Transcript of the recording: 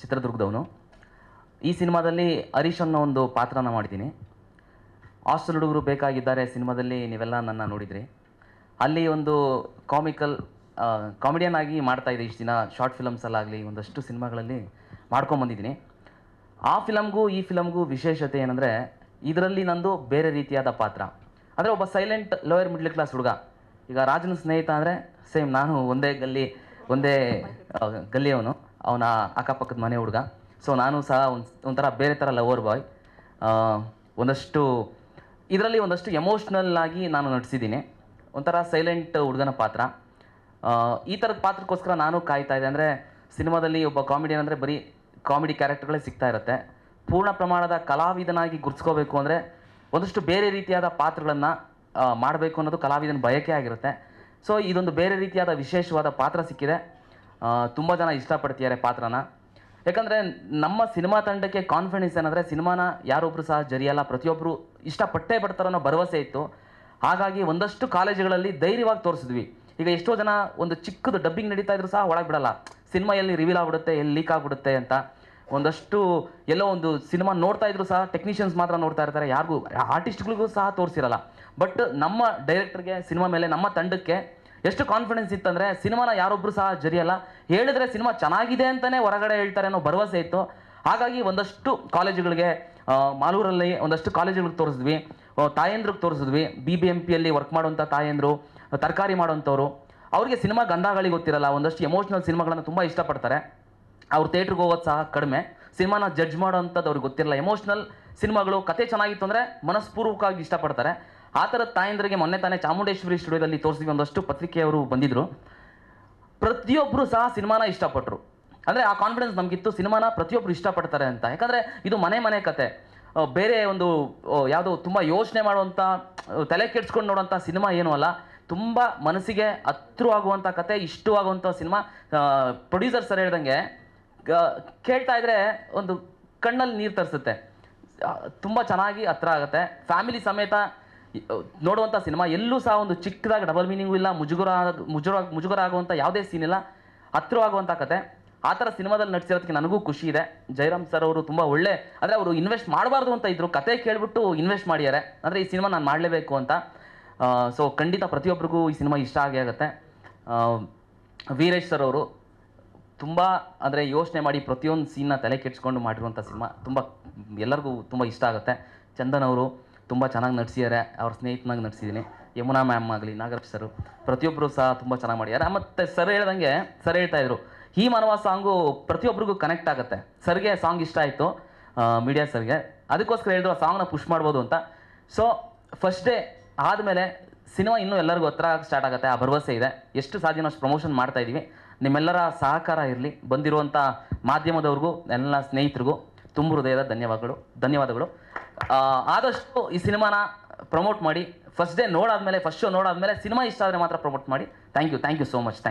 ಚಿತ್ರದುರ್ಗದವನು. ಈ ಸಿನಿಮಾದಲ್ಲಿ ಹರೀಶ್ ಅನ್ನೋ ಒಂದು ಪಾತ್ರನ ಮಾಡಿದ್ದೀನಿ. ಹಾಸ್ಟೆಲ್ ಹುಡುಗರು ಬೇಕಾಗಿದ್ದಾರೆ ಸಿನಿಮಾದಲ್ಲಿ, ನೀವೆಲ್ಲ ನನ್ನ ನೋಡಿದ್ರಿ. ಅಲ್ಲಿ ಒಂದು ಕಾಮಿಕಲ್ ಕಾಮಿಡಿಯನ್ ಆಗಿ ಮಾಡ್ತಾ ಇದ್ದೆ ಇಷ್ಟು ದಿನ. ಶಾರ್ಟ್ ಫಿಲಮ್ಸಲ್ಲಾಗಲಿ ಒಂದಷ್ಟು ಸಿನಿಮಾಗಳಲ್ಲಿ ಮಾಡ್ಕೊಂಬಂದಿದ್ದೀನಿ ಆ ಫಿಲಮ್ಗೂ, ಈ ಫಿಲಮ್ಗೂ ವಿಶೇಷತೆ ಏನಂದರೆ, ಇದರಲ್ಲಿ ನಂದು ಬೇರೆ ರೀತಿಯಾದ ಪಾತ್ರ. ಅಂದರೆ ಒಬ್ಬ ಸೈಲೆಂಟ್ ಲೋಯರ್ ಮಿಡ್ಲ್ ಕ್ಲಾಸ್ ಹುಡುಗ. ಈಗ ರಾಜನ ಸ್ನೇಹಿತ ಅಂದರೆ ಸೇಮ್, ನಾನು ಒಂದೇ ಗಲ್ಲಿ, ಒಂದೇ ಗಲ್ಲಿಯವನು. ಅವನ ಅಕ್ಕಪಕ್ಕದ ಮನೆ ಹುಡುಗ. ಸೊ ನಾನು ಸಹ ಒಂದು, ಒಂಥರ ಬೇರೆ ಥರ ಲವರ್ ಬಾಯ್ ಒಂದಷ್ಟು, ಇದರಲ್ಲಿ ಒಂದಷ್ಟು ಎಮೋಷ್ನಲ್ ಆಗಿ ನಾನು ನಟಿಸಿದ್ದೀನಿ. ಒಂಥರ ಸೈಲೆಂಟ್ ಹುಡುಗನ ಪಾತ್ರ. ಈ ಥರದ ಪಾತ್ರಕ್ಕೋಸ್ಕರ ನಾನು ಕಾಯ್ತಾ ಇದ್ದೆ. ಅಂದರೆ, ಸಿನಿಮಾದಲ್ಲಿ ಒಬ್ಬ ಕಾಮಿಡಿಯನ್ ಅಂದರೆ ಬರೀ ಕಾಮಿಡಿ ಕ್ಯಾರೆಕ್ಟರ್ಗಳೇ ಸಿಗ್ತಾ ಇರುತ್ತೆ. ಪೂರ್ಣ ಪ್ರಮಾಣದ ಕಲಾವಿದನಾಗಿ ಗುರ್ಸ್ಕೋಬೇಕು ಅಂದರೆ ಒಂದಷ್ಟು ಬೇರೆ ರೀತಿಯಾದ ಪಾತ್ರಗಳನ್ನು ಮಾಡಬೇಕು ಅನ್ನೋದು ಕಲಾವಿದನ ಬಯಕೆ ಆಗಿರುತ್ತೆ. ಸೊ ಇದೊಂದು ಬೇರೆ ರೀತಿಯಾದ ವಿಶೇಷವಾದ ಪಾತ್ರ ಸಿಕ್ಕಿದೆ. ತುಂಬ ಜನ ಇಷ್ಟಪಡ್ತಿದ್ದಾರೆ ಪಾತ್ರನ. ಯಾಕಂದರೆ ನಮ್ಮ ಸಿನಿಮಾ ತಂಡಕ್ಕೆ ಕಾನ್ಫಿಡೆನ್ಸ್ ಏನಂದರೆ ಸಿನಿಮಾನ ಯಾರೊಬ್ಬರು ಸಹ ಜರಿಯಲ್ಲ ಪ್ರತಿಯೊಬ್ಬರು ಇಷ್ಟಪಟ್ಟೇ ಬರ್ತಾರೆ ಅನ್ನೋ ಭರವಸೆ ಇತ್ತು. ಹಾಗಾಗಿ ಒಂದಷ್ಟು ಕಾಲೇಜುಗಳಲ್ಲಿ ಧೈರ್ಯವಾಗಿ ತೋರಿಸಿದ್ವಿ. ಈಗ ಎಷ್ಟೋ ಜನ ಒಂದು ಚಿಕ್ಕದು ಡಬ್ಬಿಂಗ್ ನಡೀತಾ ಇದ್ರು ಸಹ ಒಳಗೆ ಬಿಡಲ್ಲ. ಸಿನಿಮಾ ಎಲ್ಲಿ ರಿವೀಲ್ ಆಗ್ಬಿಡುತ್ತೆ, ಎಲ್ಲಿ ಲೀಕ್ ಆಗ್ಬಿಡುತ್ತೆ ಅಂತ. ಒಂದಷ್ಟು ಎಲ್ಲೋ ಒಂದು ಸಿನಿಮಾ ನೋಡ್ತಾ ಇದ್ರು ಸಹ ಟೆಕ್ನಿಷಿಯನ್ಸ್ ಮಾತ್ರ ನೋಡ್ತಾ ಇರ್ತಾರೆ. ಯಾರಿಗೂ ಆರ್ಟಿಸ್ಟ್ಗಳಿಗೂ ಸಹ ತೋರಿಸಿರಲ್ಲ. ಬಟ್ ನಮ್ಮ ಡೈರೆಕ್ಟರ್ಗೆ ಸಿನಿಮಾ ಮೇಲೆ, ನಮ್ಮ ತಂಡಕ್ಕೆ ಎಷ್ಟು ಕಾನ್ಫಿಡೆನ್ಸ್ ಇತ್ತಂದ್ರೆ ಸಿನಿಮಾನ ಯಾರೊಬ್ಬರು ಸಹ ಜರಿಯಲ್ಲ. ಹೇಳಿದ್ರೆ ಸಿನಿಮಾ ಚೆನ್ನಾಗಿದೆ ಅಂತಲೇ ಹೊರಗಡೆ ಹೇಳ್ತಾರೆ ಅನ್ನೋ ಭರವಸೆ ಇತ್ತು. ಹಾಗಾಗಿ ಒಂದಷ್ಟು ಕಾಲೇಜುಗಳಿಗೆ ಮಾಲೂರಲ್ಲಿ ಒಂದಷ್ಟು ಕಾಲೇಜುಗಳಿಗೆ ತೋರಿಸಿದ್ವಿ. ತಾಯಂದ್ರಿಗೆ ತೋರಿಸಿದ್ವಿ. ಬಿ ಬಿ ಎಂ ಪಿಯಲ್ಲಿ ವರ್ಕ್ ಮಾಡುವಂಥ ತಾಯಂದ್ರು, ತರಕಾರಿ ಮಾಡೋಂಥವ್ರು ಅವ್ರಿಗೆ ಸಿನಿಮಾ ಗಂಧಗಳಿಗೆ ಗೊತ್ತಿರಲ್ಲ, ಒಂದಷ್ಟು ಎಮೋಷ್ನಲ್ ಸಿನಿಮಾಗಳನ್ನು ತುಂಬ ಇಷ್ಟಪಡ್ತಾರೆ. ಅವ್ರು ಥಿಯೇಟ್ರಿಗೆ ಹೋಗೋದು ಸಹ ಕಡಿಮೆ. ಸಿನಿಮಾನ ಜಡ್ಜ್ ಮಾಡೋವಂಥದ್ದು ಅವ್ರಿಗೆ ಗೊತ್ತಿರಲ್ಲ. ಎಮೋಷ್ನಲ್ ಸಿನಿಮಾಗಳು, ಕತೆ ಚೆನ್ನಾಗಿತ್ತು ಅಂದರೆ ಮನಸ್ಪೂರ್ವಕವಾಗಿ ಇಷ್ಟಪಡ್ತಾರೆ. ಆ ಥರ ತಾಯಂದ್ರಿಗೆ ಮೊನ್ನೆ ತಾನೇ ಚಾಮುಂಡೇಶ್ವರಿ ಸ್ಟುಡಿಯೋದಲ್ಲಿ ತೋರಿಸಿದ್ವಿ ಒಂದಷ್ಟು ಪತ್ರಿಕೆಯವರು ಬಂದಿದ್ದರು ಪ್ರತಿಯೊಬ್ಬರು ಸಹ ಸಿನಿಮಾನ ಇಷ್ಟಪಟ್ಟರು ಅಂದರೆ ಆ ಕಾನ್ಫಿಡೆನ್ಸ್ ನಮಗಿತ್ತು, ಸಿನಿಮಾನ ಪ್ರತಿಯೊಬ್ಬರು ಇಷ್ಟಪಡ್ತಾರೆ ಅಂತ. ಯಾಕಂದರೆ ಇದು ಮನೆ ಮನೆ ಕತೆ. ಬೇರೆ ಒಂದು ಯಾವುದೋ ತುಂಬ ಯೋಚನೆ ಮಾಡುವಂಥ ತಲೆ ಕೆಡ್ಸ್ಕೊಂಡು ನೋಡುವಂಥ ಸಿನಿಮಾ ಏನೂ ಅಲ್ಲ. ತುಂಬ ಮನಸ್ಸಿಗೆ ಹತ್ರವಾಗುವಂಥ ಕತೆ ಇಷ್ಟವಾಗುವಂಥ ಸಿನಿಮಾ. ಪ್ರೊಡ್ಯೂಸರ್ ಸರ್ ಹೇಳ್ದಂಗೆ ಕೇಳ್ತಾ ಇದ್ರೆ ಒಂದು ಕಣ್ಣಲ್ಲಿ ನೀರು ತರಿಸುತ್ತೆ. ತುಂಬ ಚೆನ್ನಾಗಿ ಹತ್ರ ಆಗುತ್ತೆ. ಫ್ಯಾಮಿಲಿ ಸಮೇತ ನೋಡುವಂಥ ಸಿನಿಮಾ ಎಲ್ಲೂ ಸಹ ಒಂದು ಚಿಕ್ಕದಾಗಿ ಡಬಲ್ ಮೀನಿಂಗು ಇಲ್ಲ ಮುಜುಗರ ಮುಜುರ ಮುಜುಗರ ಆಗುವಂಥ ಯಾವುದೇ ಸೀನ್ ಇಲ್ಲ ಹತ್ತಿರವಾಗುವಂಥ ಕತೆ. ಆ ಥರ ಸಿನಿಮಾದಲ್ಲಿ ನಟಿಸಿರೋದಕ್ಕೆ ನನಗೂ ಖುಷಿ ಇದೆ. ಜಯರಾಮ್ ಸರ್ ಅವರು ತುಂಬ ಒಳ್ಳೆ, ಅಂದರೆ ಅವರು ಇನ್ವೆಸ್ಟ್ ಮಾಡಬಾರ್ದು ಅಂತ ಇದ್ರು. ಕತೆ ಕೇಳಿಬಿಟ್ಟು ಇನ್ವೆಸ್ಟ್ ಮಾಡಿದ್ದಾರೆ. ಅಂದರೆ ಈ ಸಿನಿಮಾ ನಾನು ಮಾಡಲೇಬೇಕು ಅಂತ. ಸೊ ಖಂಡಿತ ಪ್ರತಿಯೊಬ್ಬರಿಗೂ ಈ ಸಿನಿಮಾ ಇಷ್ಟ ಆಗೇ ಆಗುತ್ತೆ. ವೀರೇಶ್ ಸರ್ ಅವರು ತುಂಬ, ಅಂದರೆ ಯೋಚನೆ ಮಾಡಿ ಪ್ರತಿಯೊಂದು ಸೀನ್ನ ತಲೆ ಕೆಡ್ಸ್ಕೊಂಡು ಮಾಡಿರುವಂಥ ಸಿನಿಮಾ. ತುಂಬ, ಎಲ್ಲರಿಗೂ ತುಂಬ ಇಷ್ಟ ಆಗುತ್ತೆ. ಚಂದನ್ ಅವರು ತುಂಬ ಚೆನ್ನಾಗಿ ನಟಿಸಿದ್ದಾರೆ ಅವ್ರ ಸ್ನೇಹಿತನಾಗಿ ನಡೆಸಿದ್ದೀನಿ ಯಮುನಾ ಮ್ಯಾಮ್ ಆಗಲಿ ನಾಗರಾಜ್ ಸರ್ ಪ್ರತಿಯೊಬ್ಬರು ಸಹ ತುಂಬ ಚೆನ್ನಾಗಿ ಮಾಡಿದ್ದಾರೆ ಮತ್ತು ಸರ್ ಹೇಳ್ದಂಗೆ, ಸರ್ ಹೇಳ್ತಾ ಇದ್ರು ಈ ಮಾನವ ಸಾಂಗು ಪ್ರತಿಯೊಬ್ಬರಿಗೂ ಕನೆಕ್ಟ್ ಆಗುತ್ತೆ. ಸರ್ಗೆ ಸಾಂಗ್ ಇಷ್ಟ ಆಯಿತು ಮೀಡಿಯಾ ಸರ್ಗೆ. ಅದಕ್ಕೋಸ್ಕರ ಹೇಳಿದ್ರು, ಆ ಸಾಂಗ್ನ ಪುಷ್ ಮಾಡ್ಬೋದು ಅಂತ. ಸೊ ಫಸ್ಟ್ ಡೇ ಆದಮೇಲೆ ಸಿನಿಮಾ ಇನ್ನೂ ಎಲ್ಲರಿಗೂ ಹತ್ರ ಸ್ಟಾರ್ಟ್ ಆಗುತ್ತೆ. ಆ ಭರವಸೆ ಇದೆ. ಎಷ್ಟು ಸಾಧ್ಯನೋ ಅಷ್ಟು ಪ್ರಮೋಷನ್ ಮಾಡ್ತಾ ಇದ್ದೀವಿ ನಿಮ್ಮೆಲ್ಲರ ಸಹಕಾರ ಇರಲಿ. ಬಂದಿರುವಂಥ ಮಾಧ್ಯಮದವ್ರಿಗೂ, ಎಲ್ಲ ಸ್ನೇಹಿತರಿಗೂ ತುಂಬ ಹೃದಯದ ಧನ್ಯವಾದಗಳು. ಧನ್ಯವಾದಗಳು. ಆದಷ್ಟು ಈ ಸಿನಿಮಾನ ಪ್ರಮೋಟ್ ಮಾಡಿ. ಫಸ್ಟ್ ಡೇ ನೋಡಾದ್ಮೇಲೆ ಫಸ್ಟ್ ಶೋ ನೋಡಾದ್ಮೇಲೆ, ಸಿನಿಮಾ ಇಷ್ಟ ಆದರೆ ಮಾತ್ರ ಪ್ರಮೋಟ್ ಮಾಡಿ. Thank you thank you so much